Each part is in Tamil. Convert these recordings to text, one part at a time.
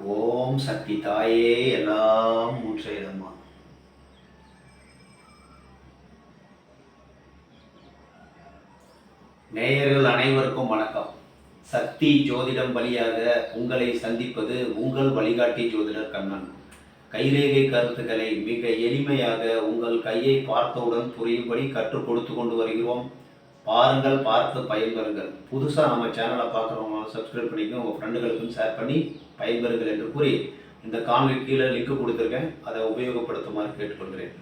ஓம் சக்தி தாயே எல்லாம் மூற்றையிடமா நேயர்கள் அனைவருக்கும் வணக்கம். சக்தி ஜோதிடம் வழியாக உங்களை சந்திப்பது உங்கள் வழிகாட்டி ஜோதிடர் கண்ணன். கைரேகை கருத்துக்களை மிக எளிமையாக உங்கள் கையை பார்த்தவுடன் புரியும்படி கற்றுக் கொடுத்து கொண்டு வருகிறோம். பாருங்கள் பார்த்து பயன்பெறுங்கள். புதுசாக நம்ம சேனலை பார்க்குறவங்க சப்ஸ்கிரைப் பண்ணிக்கோங்க உங்கள் ஃப்ரெண்டுகளுக்கும் ஷேர் பண்ணி பயன்பெறுங்கள் என்று கூறி இந்த காணொலி கீழே லிங்க் கொடுத்துருக்கேன். அதை உபயோகப்படுத்துமாறு கேட்டுக்கொள்கிறேன்.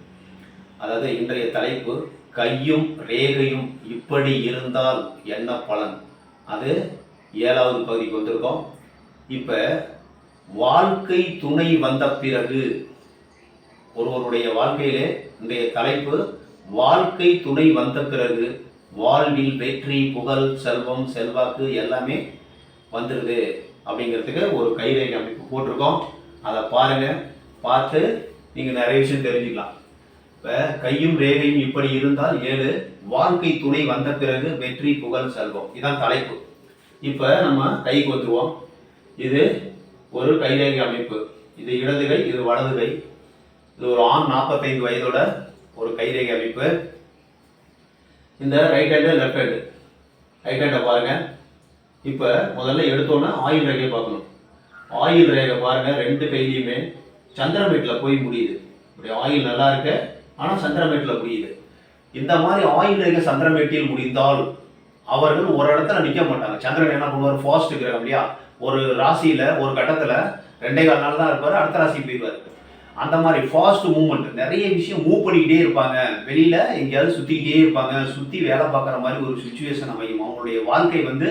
அதாவது இன்றைய தலைப்பு கையும் ரேகையும் இப்படி இருந்தால் என்ன பலன்? அது ஏழாவது பகுதிக்கு வந்திருக்கோம். இப்போ வாழ்க்கை துணை வந்த பிறகு ஒருவருடைய வாழ்க்கையிலே இன்றைய தலைப்பு வாழ்க்கை துணை வந்த பிறகு வாழ்வில் வெற்றி புகழ் செல்வம் செல்வாக்கு எல்லாமே வந்துடுது அப்படிங்கிறதுக்கு ஒரு கைரேகை அமைப்பு போட்டிருக்கோம். அதை பாருங்கள் பார்த்து நீங்கள் நிறைய விஷயம் தெரிஞ்சுக்கலாம். இப்போ கையும் ரேகையும் இப்படி இருந்தால் ஏழு வாழ்க்கை துணை வந்த பிறகு வெற்றி புகழ் செல்வம். இதான் தலைப்பு. இப்போ நம்ம கைக்கு வந்துருவோம். இது ஒரு கைரேகை அமைப்பு. இது இடது கை இது வலது கை. இது ஒரு ஆண் நாற்பத்தைந்து வயதோட ஒரு கைரேகை அமைப்பு. இந்த right hand left hand right ஹேண்டை பாருங்கள் இப்போ முதல்ல எடுத்தோன்னே ஆயில் ரேகையை பார்க்கணும். ஆயில் ரேகை பாருங்கள் ரெண்டு கையிலையுமே சந்திரமேட்டில் போய் முடியுது. இப்படி ஆயில் நல்லா இருக்கு. ஆனால் சந்திரமேட்டில் முடியுது. இந்த மாதிரி ஆயில் ரேகை சந்திரமேட்டில் முடிந்தால் அவர்கள் ஒரு இடத்துல நிற்க மாட்டாங்க. சந்திரன் என்ன பண்ணுவார்? ஃபாஸ்ட் இருக்கிறாங்க இல்லையா? ஒரு ராசியில் ஒரு கட்டத்தில் ரெண்டே கால் நாள் தான் இருப்பார். அடுத்த ராசி போயிடுவார். அந்த மாதிரி ஃபாஸ்ட் மூவ்மெண்ட் நிறைய விஷயம் மூவ் பண்ணிக்கிட்டே இருப்பாங்க. வெளியில் எங்கேயாவது சுற்றிக்கிட்டே இருப்பாங்க. சுற்றி வேலை பார்க்குற மாதிரி ஒரு சுச்சுவேஷன் அமையும் அவங்களுடைய வாழ்க்கை வந்து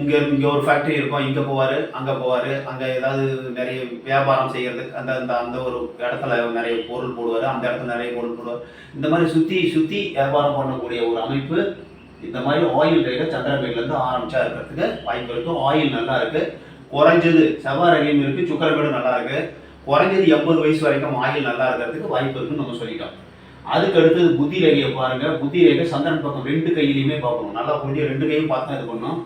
இங்கே இங்கே ஒரு ஃபேக்ட்ரி இருக்கும். இங்கே போவார் அங்கே போவார். அங்கே ஏதாவது நிறைய வியாபாரம் செய்கிறதுக்கு அந்த அந்த அந்த ஒரு இடத்துல நிறைய பொருள் போடுவார். அந்த இடத்துல நிறைய பொருள் போடுவார். இந்த மாதிரி சுற்றி சுற்றி வியாபாரம் பண்ணக்கூடிய ஒரு அமைப்பு இந்த மாதிரி ஆயில் ரேகை சந்திரபேட்லேருந்து ஆரம்பிச்சா இருக்கிறதுக்கு வாய்ப்பு இருக்கும் ஆயில் நல்லா இருக்குது குறைஞ்சது செவ்வாய் ரகையும் இருக்குது சுக்கரபேடும் நல்லா இருக்குது குறைஞ்சது எண்பது வயசு வரைக்கும் ஆயில் நல்லா இருக்கிறதுக்கு வாய்ப்பு இருக்குன்னு நம்ம சொல்லிட்டோம். அதுக்கு அடுத்தது புத்தி ரேகையை பாருங்க. புத்தி ரேகை சந்திரன் பக்கம் ரெண்டு கையிலையுமே பார்க்கணும் நல்லா புரிஞ்சு ரெண்டு கையும் பார்த்து இது பண்ணணும்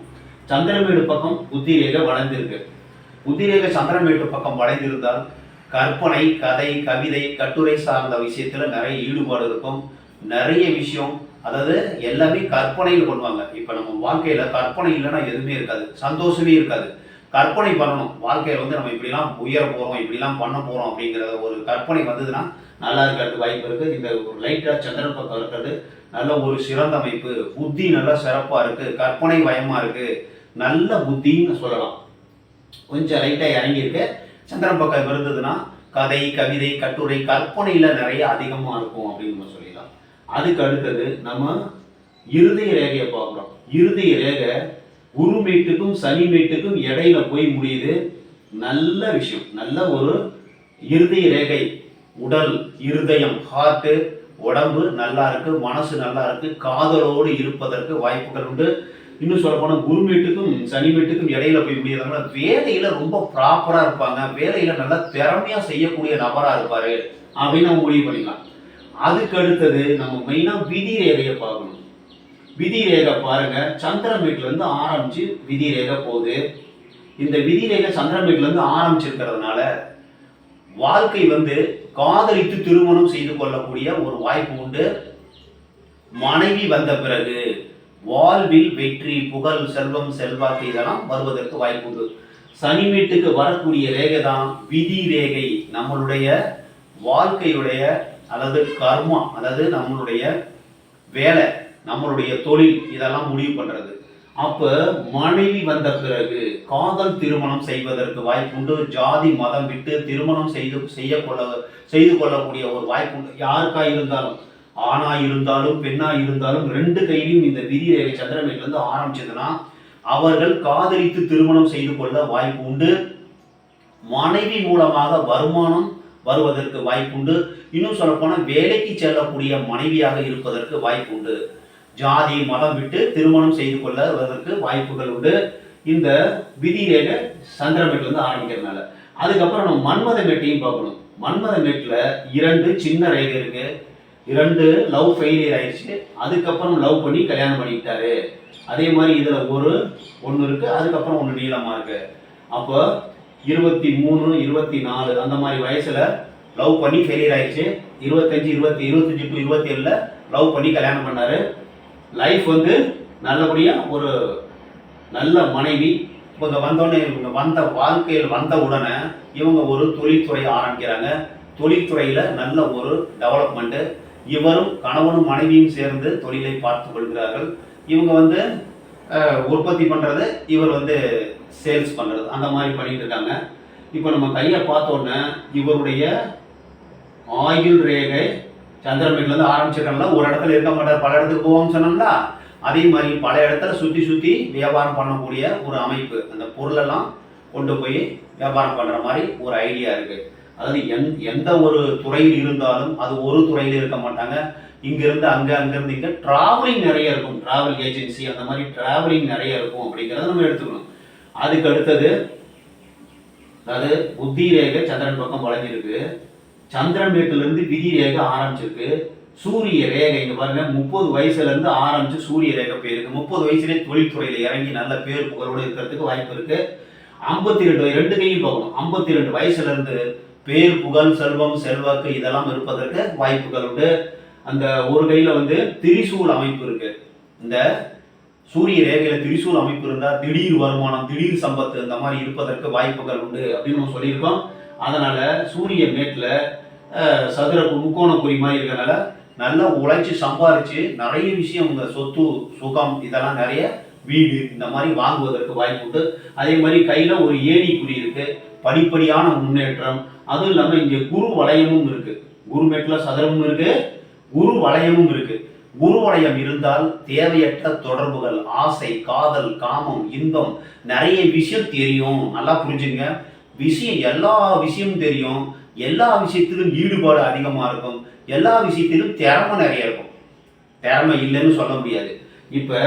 சந்திரமேடு பக்கம் புத்தி ரேகை வளர்ந்துருக்கு புத்தி ரேகை சந்திரமேடு பக்கம் வளைந்திருந்தால் கற்பனை கதை கவிதை கட்டுரை சார்ந்த விஷயத்துல நிறைய ஈடுபாடு இருக்கும். நிறைய விஷயம் அதாவது எல்லாமே கற்பனையில் பண்ணுவாங்க. இப்போ நம்ம வாழ்க்கையில கற்பனை இல்லைன்னா எதுவுமே இருக்காது. சந்தோஷமே இருக்காது. கற்பனை பண்ணணும். வாழ்க்கையில் வந்து நம்ம இப்படிலாம் உயர போகிறோம் இப்படிலாம் பண்ண போகிறோம் அப்படிங்கிற ஒரு கற்பனை வந்ததுன்னா நல்லா இருக்கிறதுக்கு வாய்ப்பு இருக்குது இந்த ஒரு லைட்டாக சந்திரன் பக்கம் இருக்கிறது நல்ல ஒரு சிறந்த அமைப்பு புத்தி நல்லா சிறப்பாக இருக்குது கற்பனை பயமாக இருக்குது நல்ல புத்தின்னு சொல்லலாம். கொஞ்சம் லைட்டாக இறங்கியிருக்கு. சந்திரன் பக்கம் இருந்ததுன்னா கதை கவிதை கட்டுரை கற்பனையில் நிறைய அதிகமாக இருக்கும் அப்படின்னு நம்ம சொல்லிடலாம். அதுக்கு அடுத்தது நம்ம இறுதி ரேகையை பார்க்குறோம். இறுதி ரேகை குரு மீட்டுக்கும் சனி மீட்டுக்கும் இடையில போய் முடியுது. நல்ல விஷயம். நல்ல ஒரு இருதய ரேகை. உடல் இருதயம் ஹார்ட்டு உடம்பு நல்லா இருக்கு மனசு நல்லா இருக்கு காதலோடு இருப்பதற்கு வாய்ப்புகள் உண்டு. இன்னும் சொல்ல போனால் குரு மீட்டுக்கும் சனி மீட்டுக்கும் இடையில போய் முடியாதவங்க வேலையில ரொம்ப ப்ராப்பரா இருப்பாங்க. வேலையில நல்லா திறமையா செய்யக்கூடிய நபரா இருப்பாரு. அப்படின்னு நம்ம முடிவு பண்ணிக்கலாம். அதுக்கு அடுத்தது நம்ம மெயினா விதி ரேகையை பார்க்கணும். விதி ரேகை பாருங்க. சந்திரன் இருந்து ஆரம்பிச்சு விதி ரேகை போகுது. இந்த விதி ரேகை சந்திரன் இருந்து ஆரம்பிச்சிருக்கிறதுனால வாழ்க்கை வந்து காதலித்து திருமணம் செய்து கொள்ளக்கூடிய ஒரு வாய்ப்பு உண்டு. மனைவி வந்த பிறகு வாழ்வில் வெற்றி புகழ் செல்வம் செல்வாக்கு இதெல்லாம் வருவதற்கு வாய்ப்பு உண்டு. சனி வீட்டுக்கு வரக்கூடிய ரேகை தான் விதி ரேகை நம்மளுடைய வாழ்க்கையுடைய அதாவது கர்மம் அதாவது நம்மளுடைய வேலை. நம்மளுடைய தொழில் இதெல்லாம் முடிவு பண்ணுறது அப்போ மனைவி வந்த பிறகு காதல் திருமணம் செய்வதற்கு வாய்ப்புண்டு ஜாதி மதம் விட்டு திருமணம் செய்து செய்ய கொள்ள செய்து கொள்ளக்கூடிய ஒரு வாய்ப்புண்டு யாருக்கா இருந்தாலும் ஆணா இருந்தாலும் பெண்ணா இருந்தாலும் ரெண்டு கையிலும் இந்த விதி ரேகை சந்திரமேட்டிலிருந்து ஆரம்பிச்சதுன்னா அவர்கள் காதலித்து திருமணம் செய்து கொள்ள வாய்ப்பு உண்டு. மனைவி மூலமாக வருமானம் வருவதற்கு வாய்ப்புண்டு இன்னும் சொல்லப்போனால் வேலைக்கு செல்லக்கூடிய மனைவியாக இருப்பதற்கு வாய்ப்பு உண்டு. ஜாதி மதம் விட்டு திருமணம் செய்து கொள்வதற்கு வாய்ப்புகள் உண்டு. இந்த விதி ரேகை சந்திரமேட்லேருந்து ஆரம்பிக்கிறதுனால. அதுக்கப்புறம் நம்ம மன்மத மேட்டையும் பார்க்கணும். மன்மத மேட்டில் இரண்டு சின்ன ரேகை இருக்கு. இரண்டு லவ் ஃபெயிலியர் ஆயிடுச்சு. அதுக்கப்புறம் லவ் பண்ணி கல்யாணம் பண்ணிக்கிட்டாரு. அதே மாதிரி இதில் ஒரு ஒன்று இருக்குது அதுக்கப்புறம் ஒன்று நீளமாக இருக்குது அப்போ இருபத்தி மூணு இருபத்தி நாலு அந்த மாதிரி வயசில் லவ் பண்ணி ஃபெயிலியர் ஆயிடுச்சு. இருபத்தஞ்சி இருபத்தி இருபத்தஞ்சி டு இருபத்தி ஏழில் லவ் பண்ணி கல்யாணம் பண்ணார். லைஃப் வந்து நல்லபடியாக ஒரு நல்ல மனைவி. இவங்க வந்தோடனே இவங்க வந்த வாழ்க்கையில் வந்த உடனே இவங்க ஒரு தொழில்துறை ஆரம்பிக்கிறாங்க. தொழில்துறையில் நல்ல ஒரு டெவலப்மெண்ட்டு இவரும் கணவனும் மனைவியும் சேர்ந்து தொழிலை பார்த்து கொள்கிறார்கள். இவங்க வந்து உற்பத்தி பண்ணுறது இவர் வந்து சேல்ஸ் பண்ணுறது அந்த மாதிரி பண்ணிட்டு இருக்காங்க. இப்போ நம்ம கையை பார்த்தோன்னே இவருடைய ஆயுள் ரேகை சந்திரமேட்ல வந்து ஆரம்பிச்சிருக்காங்களா ஒரு இடத்துல இருக்க மாட்டார். பல இடத்துக்கு போவோம்னு சொன்னோம்ல. அதே மாதிரி பல இடத்துல சுற்றி சுற்றி வியாபாரம் பண்ணக்கூடிய ஒரு அமைப்பு அந்த பொருளெல்லாம் கொண்டு போய் வியாபாரம் பண்ணுற மாதிரி ஒரு ஐடியா இருக்குது அதாவது எந் எந்த ஒரு துறையில் இருந்தாலும் அது ஒரு துறையில் இருக்க மாட்டாங்க. இங்கேருந்து அங்கே அங்கேருந்து இங்கே ட்ராவலிங் நிறைய இருக்கும். டிராவல் ஏஜென்சி அந்த மாதிரி ட்ராவலிங் நிறைய இருக்கும் அப்படிங்கிறத நம்ம எடுத்துக்கணும். அதுக்கு அடுத்தது அதாவது புத்தி ரேகை சந்திரன் பக்கம் வளைஞ்சிருக்கு சந்திரன் மேட்டுல விதி ரேகை ஆரம்பிச்சிருக்கு. சூரிய ரேகை இங்கே பாருங்க முப்பது வயசுலேருந்து ஆரம்பித்து ஆரம்பிச்சு சூரிய ரேகை போயிருக்கு. முப்பது வயசுலேயே தொழில்துறையில் இறங்கி நல்ல பேர் புகழோடு இருக்கிறதுக்கு வாய்ப்பு இருக்கு. ஐம்பத்தி ரெண்டு ரெண்டு கையும் பார்க்கணும். ஐம்பத்தி ரெண்டு வயசுலேருந்து பேர் புகழ் செல்வம் செல்வாக்கு இதெல்லாம் இருப்பதற்கு வாய்ப்புகள் உண்டு. அந்த ஒரு கையில் வந்து திரிசூல் அமைப்பு இருக்கு. இந்த சூரிய ரேகையில் திரிசூல் அமைப்பு இருந்தால் திடீர் வருமானம் திடீர் சம்பத்து இந்த மாதிரி இருப்பதற்கு வாய்ப்புகள் உண்டு அப்படின்னு நம்ம சொல்லியிருக்கோம். அதனால் சூரிய மேட்டில் சதுர கு- முக்கோண குறி மாதிரி இருக்கிறனால நல்லா உழைச்சி சம்பாரித்து நிறைய விஷயம் இந்த சொத்து சுகம் இதெல்லாம் நிறைய வீடு இந்த மாதிரி வாங்குவதற்கு வாய்ப்பு உண்டு. அதே மாதிரி கையில் ஒரு ஏணி குறி இருக்குது படிப்படியான முன்னேற்றம். அதுவும் இல்லாமல் இங்கே குரு வளையமும் இருக்குது குரு மேட்டில் சதுரமும் இருக்குது குரு வளையமும் இருக்குது குரு வளையம் இருந்தால் தேவையற்ற தொடர்புகள் ஆசை காதல் காமம் இன்பம் நிறைய விஷயம் தெரியும். நல்லா புரிஞ்சுங்க. விஷயம் எல்லா விஷயமும் தெரியும். எல்லா விஷயத்திலும் ஈடுபாடு அதிகமாக இருக்கும். எல்லா விஷயத்திலும் திறமை நிறைய இருக்கும். திறமை இல்லைன்னு சொல்ல முடியாது. இப்போ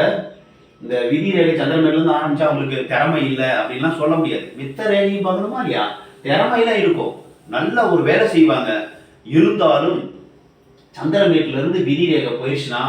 இந்த விதி ரேகை சந்திரமேலேருந்து ஆரம்பித்தா ஆரம்பிச்சா அவங்களுக்கு திறமை இல்லை அப்படின்லாம் சொல்ல முடியாது. மித்த ரேகையும் பார்க்கணுமா இல்லையா? திறமையெல்லாம் இருக்கும். நல்ல ஒரு வேலை செய்வாங்க. இருந்தாலும் சந்திரமேட்லேருந்து விதி ரேகை போயிடுச்சுன்னா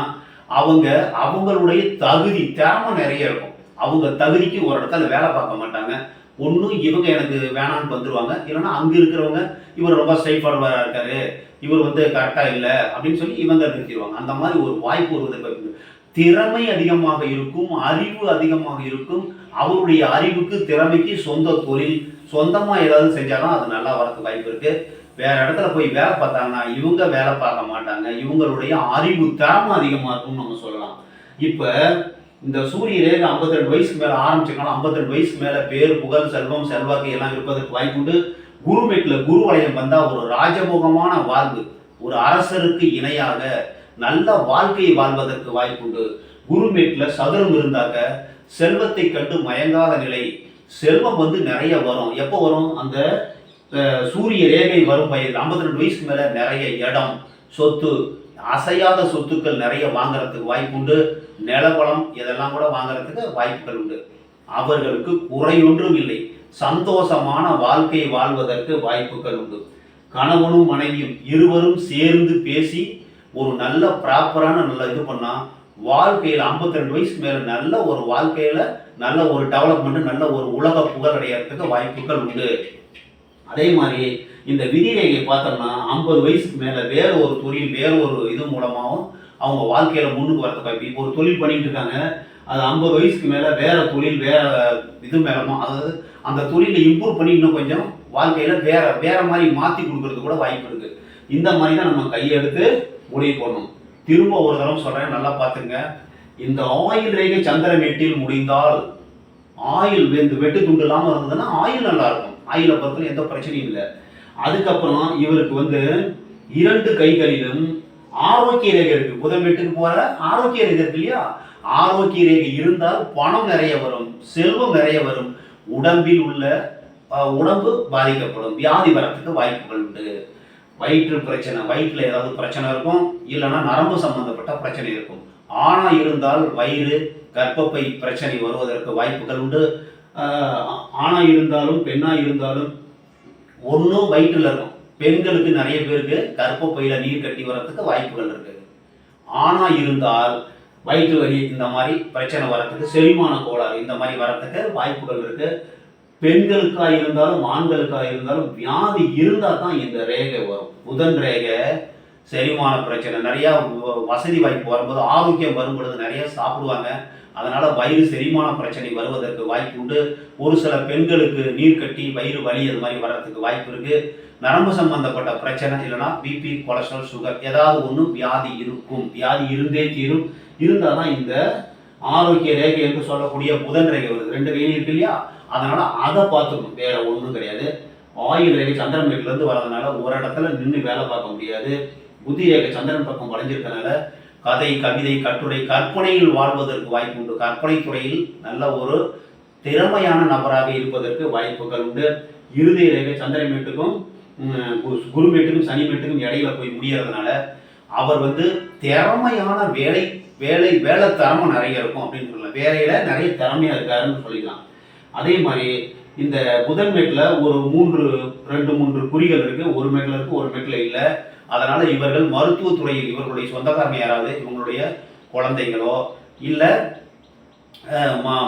அவங்க அவங்களுடைய தகுதி திறமை நிறைய இருக்கும். அவங்க தகுதிக்கு ஒரு இடத்துல வேலை பார்க்க மாட்டாங்க. ஒன்றும் இவங்க எனக்கு வேணான்னு வந்துருவாங்க. இல்லைன்னா அங்கே இருக்கிறவங்க இவர் ரொம்ப ஸ்ட்ரைட் ஃபார்வர்டாக இருக்காரு. இவர் வந்து கரெக்டாக இல்லை அப்படின்னு சொல்லி இவங்க நிறுத்திடுவாங்க. அந்த மாதிரி ஒரு வாய்ப்பு வருவதற்கு திறமை அதிகமாக இருக்கும் அறிவு அதிகமாக இருக்கும். அவருடைய அறிவுக்கு திறமைக்கு சொந்த தொழில் சொந்தமாக ஏதாவது செஞ்சாலும் அது நல்லா வரதுக்கு வாய்ப்பு இருக்குது வேற இடத்துல போய் வேலை பார்த்தாங்கன்னா இவங்க வேலை பார்க்க மாட்டாங்க. இவங்களுடைய அறிவு திறமை அதிகமாக இருக்கும்னு நம்ம சொல்லலாம். இப்போ இந்த சூரிய ரேகை 52 ரெண்டு வயசுக்கு மேலே ஆரம்பிச்சிருக்காங்க 52 ரெண்டு வயசுக்கு மேலே பேர் புகழ் செல்வம் செல்வாக்கு எல்லாம் இருப்பதற்கு வாய்ப்புண்டு குருமேட்ல குரு வளையம் வந்தால் ஒரு ராஜமுகமான வாழ்வு ஒரு அரசருக்கு இணையாக நல்ல வாழ்க்கையை வாழ்வதற்கு வாய்ப்புண்டு குருமேட்டில் சதுரம் இருந்தாக்க செல்வத்தை கண்டு மயங்காத நிலை செல்வம் வந்து நிறைய வரும். எப்போ வரும்? அந்த சூரிய ரேகை வரும் வயது 52 ரெண்டு வயசுக்கு மேலே நிறைய இடம் சொத்து அசையாத சொத்துக்கள் நிறைய வாங்குறதுக்கு வாய்ப்புண்டு நிலவளம் இதெல்லாம் கூட வாங்குறதுக்கு வாய்ப்புகள் உண்டு. அவர்களுக்கு குறையொன்றும் இல்லை. சந்தோஷமான வாழ்க்கை வாழ்வதற்கு வாய்ப்புகள் உண்டு. கணவனும் மனைவியும் இருவரும் சேர்ந்து பேசி ஒரு நல்ல ப்ராப்பரான நல்ல இது பண்ணால் வாழ்க்கையில் 52 ரெண்டு வயசுக்கு மேலே நல்ல ஒரு வாழ்க்கையில் நல்ல ஒரு டெவலப்மெண்ட் நல்ல ஒரு உலக புகழ் அடையிறதுக்கு வாய்ப்புகள் உண்டு. அதே மாதிரி இந்த விதிரேகை பார்த்தோம்னா ஐம்பது வயசுக்கு மேலே வேறு ஒரு தொழில் வேறு ஒரு இது மூலமாகவும் அவங்க வாழ்க்கையில முன்னுக்கு வரதுக்கு வாய்ப்பு. இப்போ ஒரு தொழில் பண்ணிட்டு இருக்காங்க. அது ஐம்பது வயசுக்கு மேல வேற தொழில் வேற இது மேலமா அதாவது அந்த தொழிலை இம்ப்ரூவ் பண்ணி இன்னும் கொஞ்சம் வாழ்க்கையில வேற வேற மாதிரி மாத்தி கொடுக்கறது கூட வாய்ப்பு இருக்கு. இந்த மாதிரி தான் நம்ம கையெடுத்து முடிவு பண்ணணும். திரும்ப ஒரு தடவை சொல்றேன் நல்லா பார்த்துங்க இந்த ஆயில் ரேகை சந்திர வெட்டில் முடிந்தால் ஆயில் இந்த வெட்டு துண்டு இல்லாமல் இருந்ததுன்னா ஆயில் நல்லா இருக்கும். ஆயிலை பொறுத்தவரை எந்த பிரச்சனையும் இல்லை. அதுக்கப்புறம் இவருக்கு வந்து இரண்டு கைகளிலும் ஆரோக்கிய ரேகை இருக்கு. புதன் வீட்டுக்கு போற ஆரோக்கிய ரேகை இருக்கு இல்லையா? ஆரோக்கிய ரேகை இருந்தால் பணம் நிறைய வரும் செல்வம் நிறைய வரும். உடம்பில் உள்ள உடம்பு பாதிக்கப்படும். வியாதி வரத்துக்கு வாய்ப்புகள் உண்டு. வயிற்று பிரச்சனை வயிற்றுல ஏதாவது பிரச்சனை இருக்கும் இல்லைன்னா நரம்பு சம்பந்தப்பட்ட பிரச்சனை இருக்கும். ஆணா இருந்தால் வயிறு கர்ப்பப்பை பிரச்சனை வருவதற்கு வாய்ப்புகள் உண்டு. ஆணா இருந்தாலும் பெண்ணா இருந்தாலும் ஒன்றும் வயிற்றுல இருக்கும். பெண்களுக்கு நிறைய பேருக்கு கர்ப்பப்பையில நீர் கட்டி வரத்துக்கு வாய்ப்புகள் இருக்கு. ஆணா இருந்தால் வயிற்று வலி இந்த மாதிரி பிரச்சனை வரத்துக்கு செரிமான கோளாறு இந்த மாதிரி வரத்துக்கு வாய்ப்புகள் இருக்கு. பெண்களுக்கா இருந்தாலும் ஆண்களுக்கா இருந்தாலும் வியாதி இருந்தால் தான் இந்த ரேகை வரும். புதன் ரேகை செரிமான பிரச்சனை நிறையா வசதி வாய்ப்பு வரும்போது ஆரோக்கியம் வரும்பொழுது நிறைய சாப்பிடுவாங்க. அதனால வயிறு செரிமான பிரச்சனை வருவதற்கு வாய்ப்பு உண்டு. ஒரு சில பெண்களுக்கு நீர் கட்டி வயிறு வலி அது மாதிரி வர்றதுக்கு வாய்ப்பு இருக்குது நரம்பு சம்பந்தப்பட்ட பிரச்சனை இல்லைன்னா பிபி கொலஸ்ட்ரால் சுகர் ஏதாவது ஒன்று வியாதி இருக்கும். வியாதி இருந்தே தீரும். இருந்தால் தான் இந்த ஆரோக்கிய ரேகை என்று சொல்லக்கூடிய புதன் ரேகை வருது. ரெண்டு கையிலும் இருக்கு இல்லையா? அதனால் அதை பார்த்துக்கணும். வேற ஒன்றும் கிடையாது. ஆயுள் ரேகை சந்திரன் வீட்டுல வரதுனால ஒரு இடத்துல நின்று வேலை பார்க்க முடியாது. புத்தி ரேகை சந்திரன் பக்கம் வளைஞ்சிருக்கனால கதை கவிதை கட்டுரை கற்பனையில் வாழ்வதற்கு வாய்ப்பு உண்டு. கற்பனை துறையில் நல்ல ஒரு திறமையான நபராக இருப்பதற்கு வாய்ப்புகள் உண்டு. இறுதி ரேகை சந்திரன் வீட்டுக்கும் குரு வீட்டுக்கும் சனி இடையில போய் முடியறதுனால அவர் வந்து திறமையான வேலை வேலை வேலை திறமை நிறைய இருக்கும் அப்படின்னு சொல்லலாம். வேலையில நிறைய திறமையா இருக்காருன்னு சொல்லிக்கலாம். அதே மாதிரி இந்த புதன் மேட்டில் ஒரு மூன்று ரெண்டு மூன்று குறிகள் இருக்கு. ஒரு மேட்டில் இருக்கு ஒரு மேட்டில் இல்லை. அதனால இவர்கள் மருத்துவத்துறையில் இவர்களுடைய சொந்தக்காரங்க யாராவது இவங்களுடைய குழந்தைங்களோ இல்லை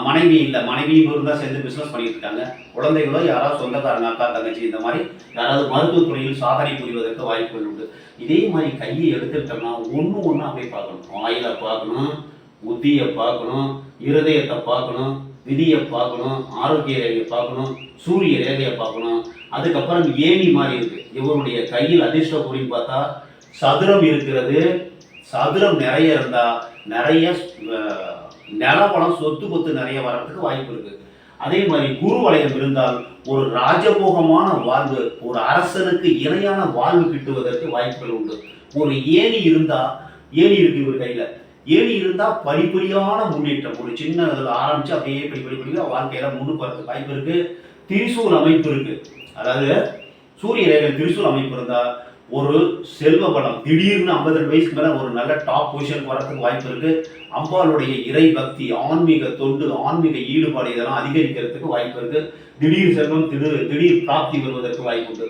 மனைவி இல்லை மனைவியும் இருந்தால் சேர்ந்து பிஸ்னஸ் பண்ணிட்டு இருக்காங்க. குழந்தைகளோ யாராவது சொந்தக்காரங்க அக்கா தங்கச்சி இந்த மாதிரி யாராவது மருத்துவத்துறையில் சாதனை புரிவதற்கு வாய்ப்புகள் உண்டு. இதே மாதிரி கையை எடுத்துக்கிட்டோம்னா ஒன்று ஒன்று அப்படியே பார்க்கணும். ஆயிலை பார்க்கணும் புத்தியை பார்க்கணும் இருதயத்தை பார்க்கணும் விதியை பார்க்கணும் ஆரோக்கிய ரேகையை பார்க்கணும் சூரிய ரேகையை பார்க்கணும். அதுக்கப்புறம் ஏணி மாதிரி இருக்கு. இவருடைய கையில் அதிர்ஷ்ட குறின்னு பார்த்தா சதுரம் இருக்கிறது. சதுரம் நிறைய இருந்தால் நிறைய அஹ், நிலவளம் சொத்து கொத்து நிறைய வர்றதுக்கு வாய்ப்பு இருக்கு. அதே மாதிரி குரு வளையம் இருந்தால் ஒரு ராஜபோகமான வாழ்வு ஒரு அரசனுக்கு இணையான வாழ்வு கிட்டுவதற்கு வாய்ப்புகள் உண்டு. ஒரு ஏணி இருந்தா ஏணி இருக்கு இவர் கையில. ஏணி இருந்தா படிப்படியான முன்னேற்றம். ஒரு சின்ன இதில் ஆரம்பிச்சு அப்படியே படி படிக்க வாழ்க்கையில் வாழ்க்கையில முன்னுக்கு வரதுக்கு வாய்ப்பு இருக்கு. திரிசூல் அமைப்பு இருக்கு. அதாவது சூரிய ரேகை திரிசூல் அமைப்பு இருந்தா ஒரு செல்வ பலம் திடீர்னு 52 வயசுக்கு மேல ஒரு நல்ல டாப் பொசிஷனுக்கு வரதுக்கு வாய்ப்பு இருக்கு. அம்பாளுடைய இறை பக்தி ஆன்மீக தொண்டு ஆன்மீக ஈடுபாடு இதெல்லாம் அதிகரிக்கிறதுக்கு வாய்ப்பு இருக்கு. திடீர் செல்வம் திடீர் திடீர் பிராப்தி வருவதற்கு வாய்ப்பு உண்டு.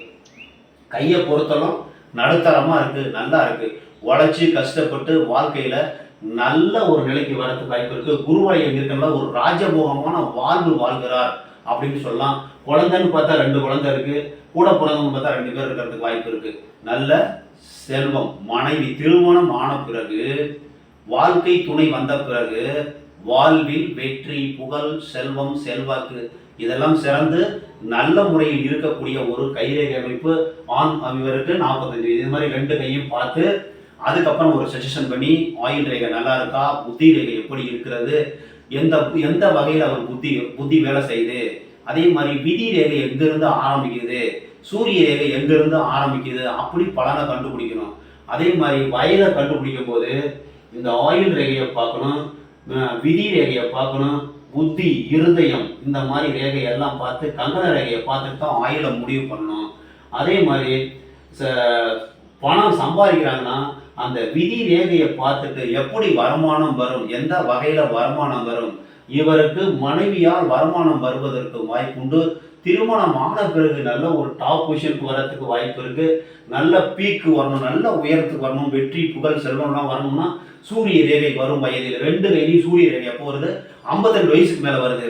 கையை பொறுத்தலும் நடுத்தரமா இருக்கு நல்லா இருக்கு. உழைச்சி கஷ்டப்பட்டு வாழ்க்கையில நல்ல ஒரு நிலைக்கு வரதுக்கு வாய்ப்பு இருக்கு. குருவாயம் இருக்கனால ஒரு ராஜபோகமான வாழ்வு வாழ்கிறார் அப்படின்னு சொல்லலாம். குழந்தைன்னு பார்த்தா ரெண்டு குழந்தை இருக்கு. கூட பிறந்தவங்க பார்த்தா ரெண்டு பேர் இருக்கிறதுக்கு வாய்ப்பு இருக்கு. நல்ல செல்வம் மனைவி திருமணம் ஆன பிறகு வாழ்க்கை துணை வந்த பிறகு வாழ்வில் வெற்றி புகழ் செல்வம் செல்வாக்கு இதெல்லாம் சிறந்து நல்ல முறையில் இருக்கக்கூடிய ஒரு கைரேகை அமைப்பு ஆண் இவருக்கு நாற்பத்தஞ்சு இது மாதிரி ரெண்டு கையும் பார்த்து அதுக்கப்புறம் ஒரு சஜஷன் பண்ணி ஆயில் ரேகை நல்லா இருக்கா? புத்தி ரேகை எப்படி இருக்கிறது? எந்த எந்த வகையில் அவர் புத்தி புத்தி வேலை செய்யுது? அதே மாதிரி விதி ரேகை எங்கிருந்து ஆரம்பிக்குது? சூரிய ரேகை எங்கேருந்து ஆரம்பிக்குது? அப்படி பலனை கண்டுபிடிக்கணும். அதே மாதிரி வயலை கண்டுபிடிக்கும் போது இந்த ஆயில் ரேகையை பார்க்கணும் விதி ரேகையை பார்க்கணும் புத்தி இருதயம் இந்த மாதிரி ரேகை எல்லாம் பார்த்து கங்கண ரேகையை பார்த்துட்டு தான் ஆயிலை முடிவு பண்ணணும். அதே மாதிரி ச- பணம் சம்பாதிக்கிறாங்கன்னா அந்த விதி ரேகையை பார்த்துட்டு எப்படி வருமானம் வரும்? எந்த வகையில் வருமானம் வரும்? இவருக்கு மனைவியால் வருமானம் வருவதற்கு வாய்ப்புண்டு. திருமணம் ஆன பிறகு நல்ல ஒரு டாப் பொசிஷனுக்கு வரத்துக்கு வாய்ப்பு இருக்கு. நல்ல பீக்கு வரணும் நல்ல உயரத்துக்கு வரணும் வெற்றி புகழ் செல்வம்லாம் வரணும்னா சூரிய ரேகை வரும் வயதில். ரெண்டு கையிலையும் சூரிய ரேகை எப்போ வருது? 52 வயசுக்கு மேலே வருது.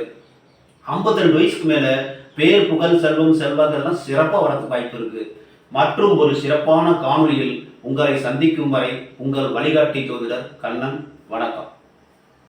52 வயசுக்கு மேலே பேர் புகழ் செல்வம் செல்வாக்கெல்லாம் சிறப்பாக வரத்துக்கு வரதுக்கு வாய்ப்பு இருக்கு. மற்றும் ஒரு சிறப்பான காணொலியில் உங்களை சந்திக்கும் வரை உங்கள் வழிகாட்டி ஜோதிடர் கண்ணன் வணக்கம்.